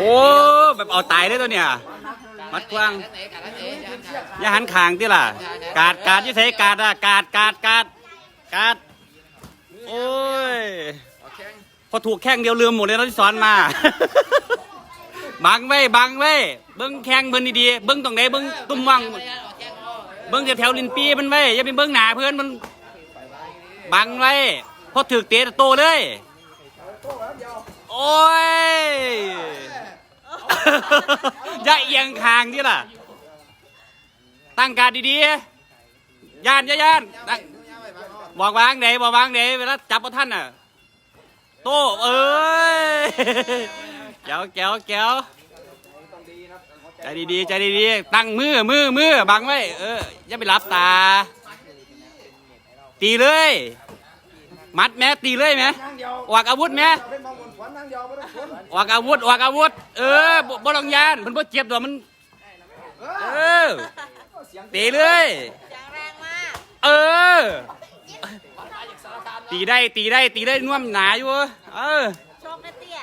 โอ้แบบเอาตายเลยตัวเนี่ย มัดกว้าง อย่าหันขางที่ล่ะ กาดกาดยี่ใส่กาดอะกาดกาดกาดกาดโอ้ย พอถูกแข้งเดียวลืมหมดเลยนะที่สอนมา บังไว้บังไว้เบิ้งแข้งเบิ้งดีๆเบิ้งตรงไหนเบิ้งตุ้มวังเบิ้งแถวๆลินปีมันไว้อย่าไปเบิ้งหนาเพื่อนมันบังไว้พอถือเตะโตเลย โอ้ย อย่าเอียงคางที่ล่ะ ตั้งการดีๆ ย่านย่าย่านตั้งบอกวางไหนบอกวางไหนเวลาจับพระท่านน่ะ โตเอ้ยแก้วแก้วแก้วใจดีๆใจดีๆ ตั้งมือมือมือบังไว้ เออ อย่าไปรับตา ตีเลย มัดแม่ตีเลยไหมออกอาวุธไหมเป็นมองบนขวัญนางเดียวไม่ต้องขนออกอาวุธออกอาวุธ เออบ่บ่ต้องยานมันบ่เจ็บตัวมัน เออตีเลยแข็งแรงมากเออ ตีได้ตีได้ตีได้น่วมหนาอยู่เว้ยเออ โชคนะเตี้ย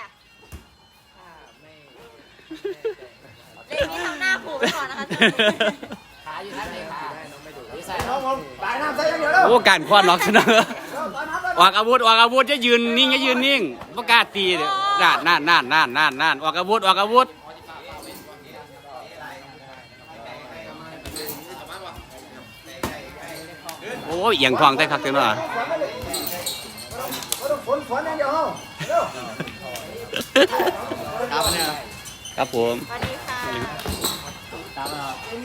เรื่องนี้ทำหน้าผูกไว้ก่อนนะคะน้องผมตายน้ำใส่ยังเดียวแล้ว โอ้การคว้านล็อกชนะตายน้ำแล้ว ออกอาวุธออกอาวุธจะยืนนิ่งจะยืนนิ่งบ่กล้าตีเลยนั่นนั่นนั่นนั่นนั่นนั่นออกอาวุธออกอาวุธโอ้ยเอียงทองได้คักเต็มเลยไม่ต้องขนขวัญนางเดียวเร็วครับผมสวัสดีค่ะ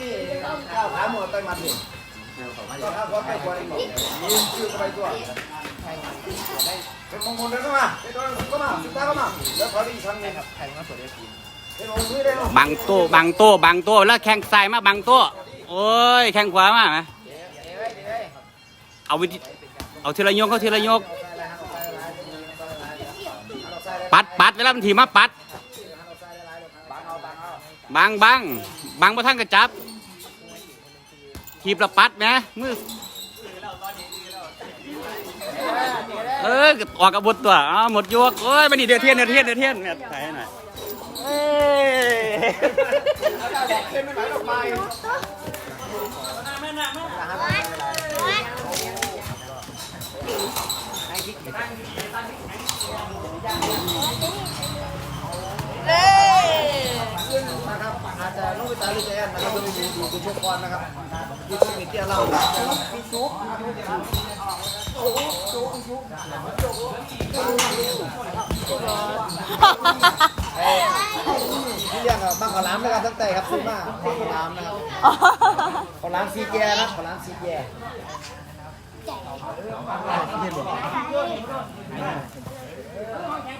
นี่ข้าวขาหมดไปมัดนี่ก็ข้าวขวัญไปขวัญอีกหน่อยยืนชื่อไปตัว ได้เป็นมงคลเดินเข้ามาเป็นตัวเข้ามาสุดท้ายเข้ามาแล้วขอดีครั้งนึงครับใครมาสวดได้ทีเป็นองค์มือได้เนาะบังโต้บังโต้บังโต้แล้วแข้งซ้ายมาบังโต้โอ้ยแข้งขวามาไหมเอาวิธีเอาทีละยกเขาทีละยก ปัดปัดเวลามันถีมาปัด บังบังบังประทังกระจับ ทีบละปัดไหมมือ เออออกกับบทตัวอ้าวหมดยกโอ้ยมานี่เดือดเทียนเดือดเทียนเดือดเทียนเนี่ยถ่ายให้หน่อยเอ้ยเอ้ยนะครับอาจจะลูกไปตาลูกแอนนะครับจะไปดูดูดูชกบอลนะครับดูที่มีเตี้ยเล่ามีซุป ที่เรียกอะบ้างขอล้ามแล้วกันตั้งแต่ครับซื้อมาบ้างขอล้ามนะครับขอล้ามซีแกนะขอล้ามซีแก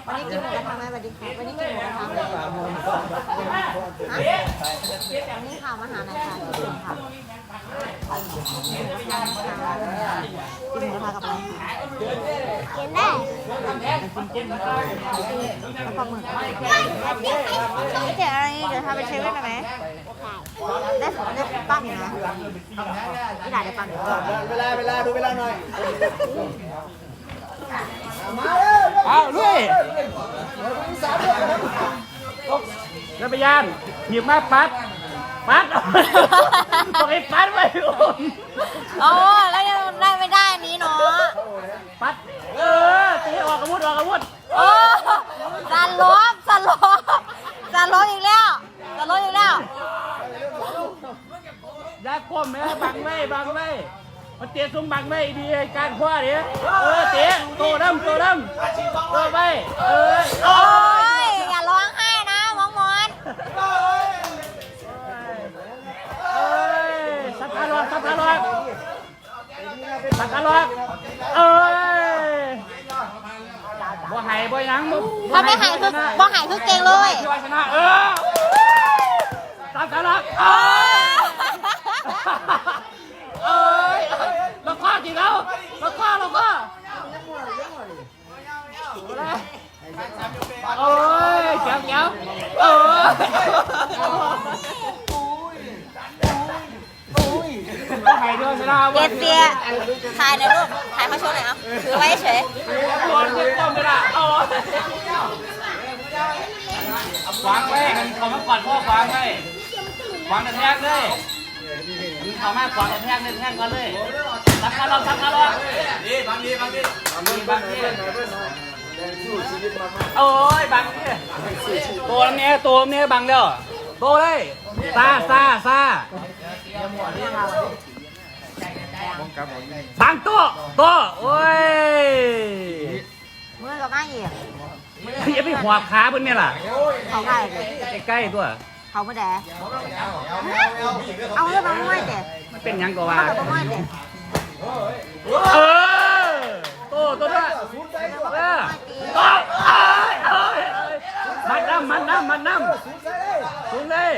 วันนี้กินหมูกระทะไหมสวัสดีค่ะวันนี้กินหมูกระทะไหมฮะวันนี้ค่ะมาหาหน่อยค่ะที่อื่นค่ะ กินหมูกระทะกับอะไรกินได้แล้วปลาหมึกเดี๋ยวอะไรเดี๋ยวทำไปเชฟได้ไหมได้ได้ปั้นอยู่นะพี่ด่าได้ปั้นอยู่เวลาเวลาดูเวลาหน่อยมาเลยเอาลุยนักพยานหยิบมาปัด ปัดบอกให้ปัดไปโอนโอ้แล้วยังได้ไม่ได้อันนี้เนาะปัด เออตีออกอาวุธออกอาวุธโอ้สันลบสันลบสันลบอีกแล้วสันลบอีกแล้วอยาก้มแม่บังไม่บังไม่มันเตะซุ้มบังไม่ดีการคว้าดิเออเตะโตดำโตดำโตไปเออ โอ้ยอย่าร้องไห้นะมองมอน เอ้ยสักการลอกสักการลอกสักการลอกเอ้ยบ่หา ยบ่หยังบ่ถ้าไม่หายคือบ่หายคือเก่งเลยที่ว่าชนะเออสักการลอกเอโอ้อเอ้ยแล้วข้อจริงแล้วแล้วข้อแล้วข้อโอ้ยเจ้าเจ้าเออบ่หายด้วยชนะเกดเปียถ่ายในรูปถ่ายมาโชว์หน่อยเอาถือไว้เฉย วางไว้มันเขามาก่อนพ่อวางไว้วางกระแทกเลยมันเขามาขวางกระแทกเลยแทกก่อนเลยทักขาลองทักขาลองนี่บางทีบางทีบางทีบางทีแดงสู้ชีวิตมากโอ้ยบางทีตัวเนี้ยตัวเนี้ยบังแล้วโตเลยซาซาซาบังตัวตัวโอ้ย มือกับมาอีกอย่าไปขวาขาเพิ่นเนี่ยล่ะเขาได้เลยใกล้ๆตัวเขาไม่ได้เอาเรื่องมาไม่แต่มันเป็นหยังก็ว่าเขาแต่ไม่แต่เออโตตัวด้วยเออโตเอ้ยเอ้ยเอ้ยมันน้ำมันน้ำมันน้ำสูงเลย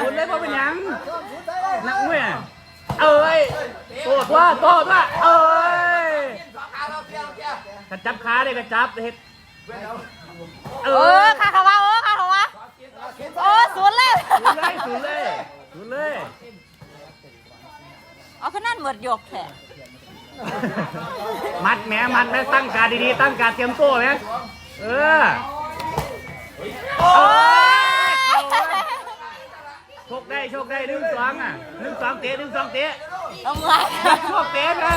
สูงเลยเพราะเป็นหยังนักมวยอะเอ้ยโตตัวโตตัวเอ้ย กระจับขาเลยกระจับเฮ็ดเอเอออข้าเขาว่าเออข้าเขาว่าโอ้ศูนย์เลยสูงเลยสูงเลยสูงเลยเอาขนาดเหมือดหยกแท้มัดแหมมัดแหมตั้งการดีๆตั้งการเตรียมตัวไหมเออโอ้ยโชคได้โชคได้หนึ่งสองอะหนึ่งสองเตะหนึ่งสองเตะต้องไงโชคเตะนะ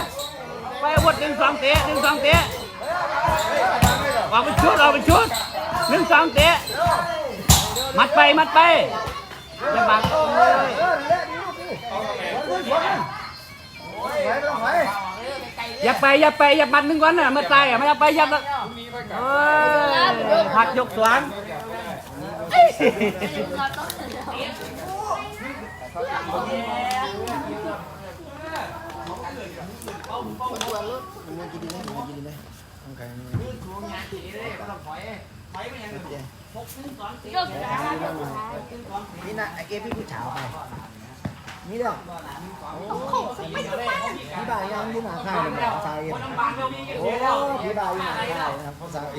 ไปอาวุธหนึ่งสองเตะหนึ่งสองเตะ ออกเป็นชุดออกเป็นชุดหนึ่งสองเตะมัดไปมัดไปอย่าบังเอ้ยเออเละดีลูกดิไหวไม่ต้องไหวอย่าไปอย่าไปอย่ามัดหนึ่งก่อนน่ะมาตายอะไม่อย่าไปอย่าเอ้ยหักยกสวนนี่นะไอเอพี่ผู้ชาวไปนี่เด้อพี่บ่ายยังอยู่หน้าค่ายเลยภาษาเอ็มโอ้พี่บ่ายอยู่หน้าค่ายนะครับภาษาเ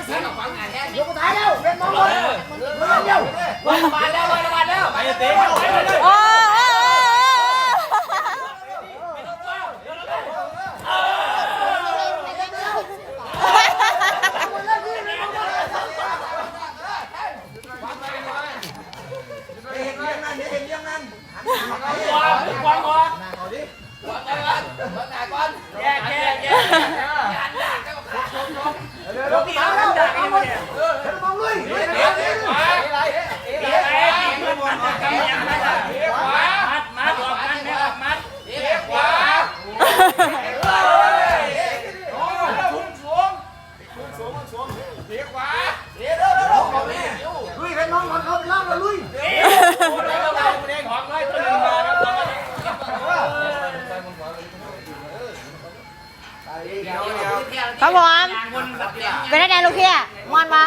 ดนติดเดี๋ยวสิเราขวางงานแท้ยกตายแล้วเป็นมองบอล เร็ววันละบาทแล้ววันละบาทแล้วไปเตะไปเลยโอ้ครับผมเป็นได้ไงลูกพี่มอนปะ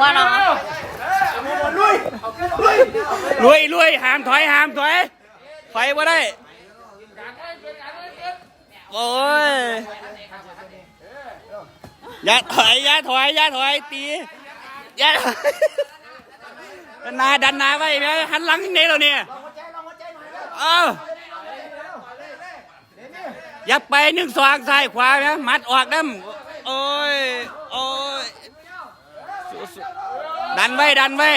ว่าเนาะ ลุยลุยหามถอยหามถอยไฟมาได้โอ้ยอย่าถอยอย่าถอยอย่าถอยตีอย่าดันนาดันนาไว้หันหลังนี่เราเนี่ยเอออย่าไปหนึ่งสองซ้ายขวาแม่มัดออกน้ำโอ้ยโอ้ยดันไว้ดันไว้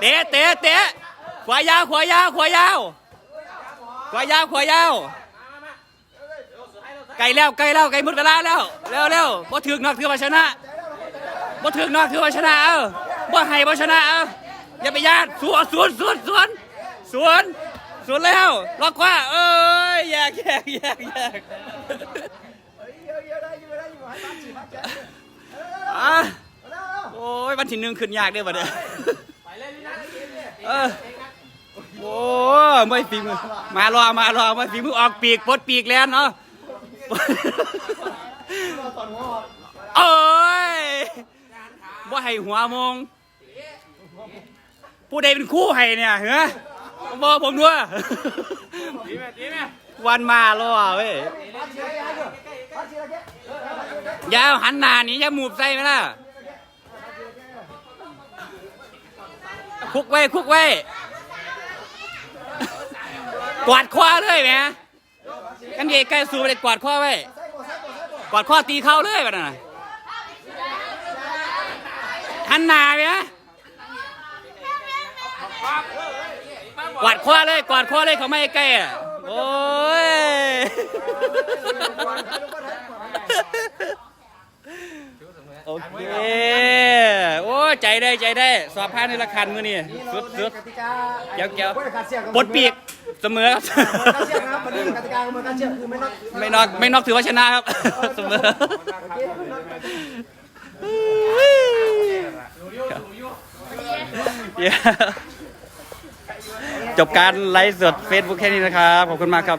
เตะเตะเตะขวายาวขวายาวขวายาวขวายาวขวายาวไก่แล้วไก่แล้วไก่มุดเวลาแล้วเร็วเร็วบ่ถึกนอกถือว่าชนะบ่ถึกนอกถือว่าชนะเออบ่ให้บ่ชนะเอออย่าไปญาติสวนสวนสวนสวนสวนสวนแล้วล็อกว่าเอ้ยแยกแยกแยกแยกอะโอ้ยวันที่หนึ่งขึ้นยากเด้อบัดเด้อ เออโอ้ไม่ฝีมือมารอมารอไมาฝีมือออกปีกปลดปีกแล้วเนาะโอ้ยว่าให้หัวมง ผู้ใดเป็นคู่ให้เนี่ยเหรอบอกผมด้วยวันมาล่อเว้ยย่าหันหน้านี่อย่าหมูบใส่ไหมล่ะ คุกไว้คุกไว้ กวาดคว้าเลยแหมกันเย่ใกล้สูไปเลยกวาดคว้าไว้ กวาดข้อตีเข้าเลยแบบนั้นนะหันหน้าไปนะกวาดข้อเลยกวาดข้อเลยเขาไม่ใกล้อะโอ้ย โอเคโอ้ยใจได้ใจได้สอบผ่านในละคันมือนี่สุดสุดกติกาเกี่ยวเกี่ยวบริการเสียปลดปีกเสมอครับการเสียนะครับวันนี้กติกาเหมือนการเสียคือไม่นับไม่นอกไม่นอกถือว่าชนะครับเสมอเย้จบการไลฟ์สด Facebook แค่นี้นะครับ ขอบคุณมากครับ